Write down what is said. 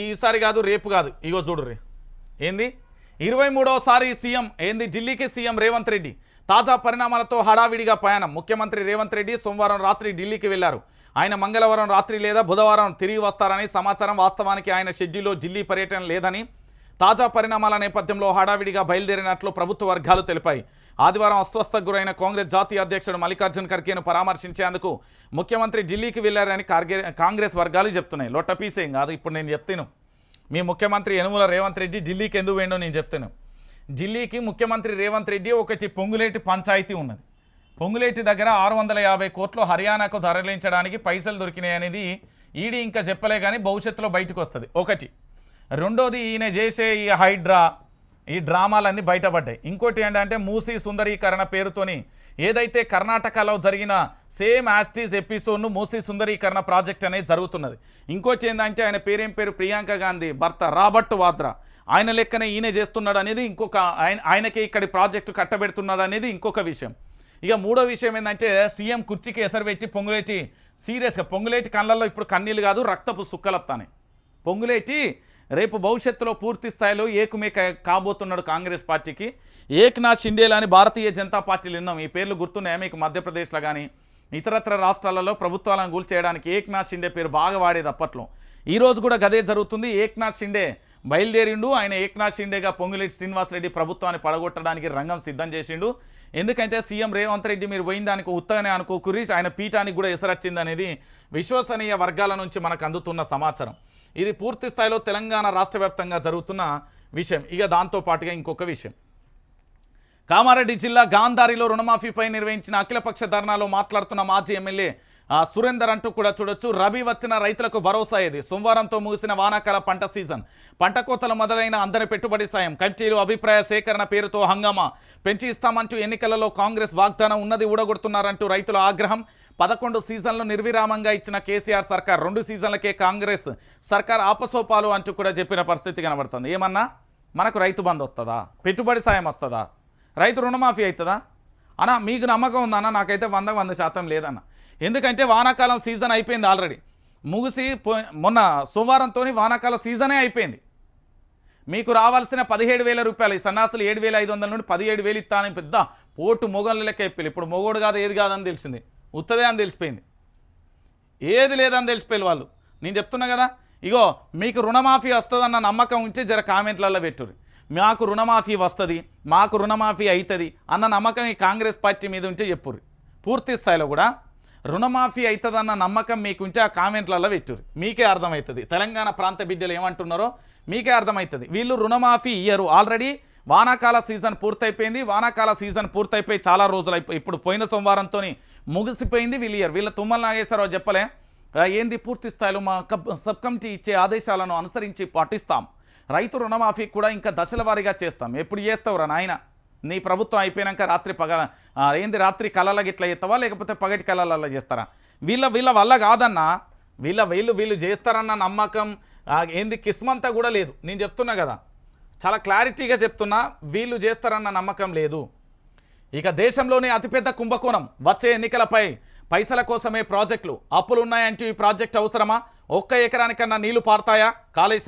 ఈసారి కాదు రేపు కాదు. ఇగో చూడుర్రి ఏంది? ఇరవై మూడోసారి సీఎం ఏంది? ఢిల్లీకి సీఎం రేవంత్ రెడ్డి. తాజా పరిణామాలతో హడావిడిగా ప్రయాణం. ముఖ్యమంత్రి రేవంత్ రెడ్డి సోమవారం రాత్రి ఢిల్లీకి వెళ్ళారు. ఆయన మంగళవారం రాత్రి లేదా బుధవారం తిరిగి వస్తారని సమాచారం వాస్తవానికి ఆయన షెడ్యూల్లో ఢిల్లీ పర్యటన లేదని తాజా పరిణామాల నేపథ్యంలో హడావిడిగా బయలుదేరినట్లు ప్రభుత్వ వర్గాలు తెలిపాయి. ఆదివారం అస్వస్థకు గురైన కాంగ్రెస్ జాతీయ అధ్యక్షుడు మల్లికార్జున్ ఖర్గేను పరామర్శించేందుకు ముఖ్యమంత్రి ఢిల్లీకి వెళ్ళారని కాంగ్రెస్ వర్గాలు చెప్తున్నాయి. లొట్టపీసేం కాదు ఇప్పుడు నేను చెప్తాను. మీ ముఖ్యమంత్రి యనుమల రేవంత్ రెడ్డి ఢిల్లీకి ఎందుకు వేయండో నేను చెప్తాను. ఢిల్లీకి ముఖ్యమంత్రి రేవంత్ రెడ్డి ఒకటి పొంగులేటి పంచాయతీ ఉన్నది. పొంగులేటి దగ్గర ఆరు వందల యాభై కోట్లు హర్యానాకు తరలించడానికి పైసలు దొరికినాయి అనేది ఈడీ ఇంకా చెప్పలే కానీ భవిష్యత్తులో బయటకు వస్తుంది. ఒకటి. రెండోది ఈయన చేసే ఈ హైడ్రా ఈ డ్రామాలన్నీ బయటపడ్డాయి. ఇంకోటి ఏంటంటే మూసీ సుందరీకరణ పేరుతోని ఏదైతే కర్ణాటకలో జరిగిన సేమ్ యాస్టీస్ ఎపిసోడ్ను మూసీ సుందరీకరణ ప్రాజెక్ట్ అనేది జరుగుతున్నది. ఇంకోటి ఏంటంటే ఆయన పేరేం పేరు? ప్రియాంక గాంధీ భర్త రాబర్ట్ వాద్రా. ఆయన లెక్కనే ఈయన చేస్తున్నాడు అనేది ఇంకొక ఆయన ఆయనకి ఇక్కడి ప్రాజెక్టు కట్టబెడుతున్నాడు అనేది ఇంకొక విషయం. ఇక మూడో విషయం ఏంటంటే సీఎం కుర్చీకి ఎసరు పెట్టి పొంగులేటి సీరియస్గా పొంగులేటి కళ్ళల్లో ఇప్పుడు కన్నీళ్ళు కాదు రక్తపు సుక్కలత్తానే. పొంగులేటి రేపు భవిష్యత్తులో పూర్తి స్థాయిలో ఏకుమేక కాబోతున్నాడు కాంగ్రెస్ పార్టీకి. ఏక్నాథ్ షిండేలా అని భారతీయ జనతా పార్టీలు విన్నాం ఈ పేర్లు గుర్తున్నాయా మీకు? మధ్యప్రదేశ్లో కానీ ఇతరత్ర రాష్ట్రాలలో ప్రభుత్వాలను కూల్చేయడానికి ఏక్నాథ్ షిండే పేరు బాగా వాడేది అప్పట్లో. ఈరోజు కూడా గదే జరుగుతుంది. ఏక్నాథ్ షిండే బయలుదేరిండు. ఆయన ఏక్నాథ్ షిండేగా పొంగులేటి శ్రీనివాసరెడ్డి ప్రభుత్వాన్ని పడగొట్టడానికి రంగం సిద్ధం చేసిండు. ఎందుకంటే సీఎం రేవంత్ రెడ్డి మీరు పోయిన దానికి ఉత్తగానే అనుకోకురి ఆయన పీఠానికి కూడా ఎసరచ్చింది అనేది విశ్వసనీయ వర్గాల నుంచి మనకు అందుతున్న సమాచారం. ఇది పూర్తి స్థాయిలో తెలంగాణ రాష్ట్ర వ్యాప్తంగా జరుగుతున్న విషయం. ఇక దాంతో పాటుగా ఇంకొక విషయం. కామారెడ్డి జిల్లా గాంధారిలో రుణమాఫీపై నిర్వహించిన అఖిలపక్ష ధర్నాలో మాట్లాడుతున్న మాజీ ఎమ్మెల్యే సురేందర్ అంటూ కూడా చూడొచ్చు. రబీ వచ్చిన రైతులకు భరోసా ఇది సోమవారంతో ముగిసిన వానాకాల పంట సీజన్. పంట కోతలు మొదలైన అందరి పెట్టుబడి సాయం. కంచీలు అభిప్రాయ సేకరణ పేరుతో హంగామా. పెంచి ఇస్తామంటూ ఎన్నికలలో కాంగ్రెస్ వాగ్దానం ఉన్నది ఊడగొడుతున్నారంటూ రైతుల ఆగ్రహం. పదకొండు సీజన్లు నిర్విరామంగా ఇచ్చిన కేసీఆర్ సర్కార్ రెండు సీజన్లకే కాంగ్రెస్. సర్కార్ ఆపసోపాలు అంటూ కూడా చెప్పిన పరిస్థితి కనబడుతుంది. ఏమన్నా? మనకు రైతు బంధు వస్తుందా పెట్టుబడి సాయం వస్తుందా? రైతు రుణమాఫీ అవుతుందా అన్న మీకు నమ్మకం ఉందన్న నాకైతే వంద వంద శాతం లేదన్న. ఎందుకంటే వానాకాలం సీజన్ అయిపోయింది ఆల్రెడీ. ముగిసి పో- మొన్న సోమవారంతో వానాకాల సీజనే అయిపోయింది. మీకు రావాల్సిన పదిహేడు వేల రూపాయలు ఈ సన్నాసులు ఏడు వేల ఐదు వందల నుండి పదిహేడు వేలు ఇస్తానని పెద్ద పోటు మొగళ్ళ లెక్క ఇప్పుడు మొగోడు కాదు ఏది కాదని తెలిసింది. ఉత్తదే అని తెలిసిపోయింది. ఏది లేదని తెలిసిపోయి వాళ్ళు. నేను చెప్తున్నా కదా ఇగో మీకు రుణమాఫీ వస్తుందన్న నమ్మకం ఉంచి జర కామెంట్లలో పెట్టుర్రు. మాకు రుణమాఫీ వస్తుంది మాకు రుణమాఫీ అవుతుంది అన్న నమ్మకం ఈ కాంగ్రెస్ పార్టీ మీద ఉంటే చెప్పుర్రు. పూర్తి స్థాయిలో కూడా రుణమాఫీ అవుతుందన్న నమ్మకం మీకు ఉంటే ఆ కామెంట్లలో పెట్టురు మీకే అర్థమవుతుంది తెలంగాణ ప్రాంత బిడ్డలు ఏమంటున్నారో మీకే అర్థమవుతుంది వీళ్ళు రుణమాఫీ ఇయ్యరు. ఆల్రెడీ వానాకాల సీజన్ పూర్తయిపోయింది. వానాకాల సీజన్ పూర్తయిపోయి చాలా రోజులు అయిపోయి ఇప్పుడు పోయిన సోమవారంతో ముగిసిపోయింది వీళ్ళు ఇయ్యరు. వీళ్ళ తుమ్మల నాగేశ్వరరావు చెప్పలే ఏంది పూర్తి స్థాయిలో మా కబ్ సబ్ కమిటీ ఇచ్చే ఆదేశాలను అనుసరించి పాటిస్తాం. రైతు రుణమాఫీ కూడా ఇంకా దశల వారీగా చేస్తాం. ఎప్పుడు చేస్తావురా నాయన? నీ ప్రభుత్వం అయిపోయినాక రాత్రి పగ ఏంది రాత్రి కళల గిట్ల చేస్తావా? లేకపోతే పగటి కళలలో చేస్తారా? వీళ్ళ వీళ్ళ వల్ల కాదన్నా వీళ్ళ వీళ్ళు వీళ్ళు చేస్తారన్న నమ్మకం ఏంది కిస్మంతా కూడా లేదు. నేను చెప్తున్నా కదా. చాలా క్లారిటీగా చెప్తున్నా వీళ్ళు చేస్తారన్న నమ్మకం లేదు. ఇక దేశంలోనే అతిపెద్ద కుంభకోణం. వచ్చే ఎన్నికలపై పైసల కోసమే ప్రాజెక్టులు. అప్పులు ఉన్నాయంటూ ఈ ప్రాజెక్ట్ అవసరమా? ఒక్క ఎకరానికన్నా నీళ్ళు పారుతాయా? కాళేశ్వరం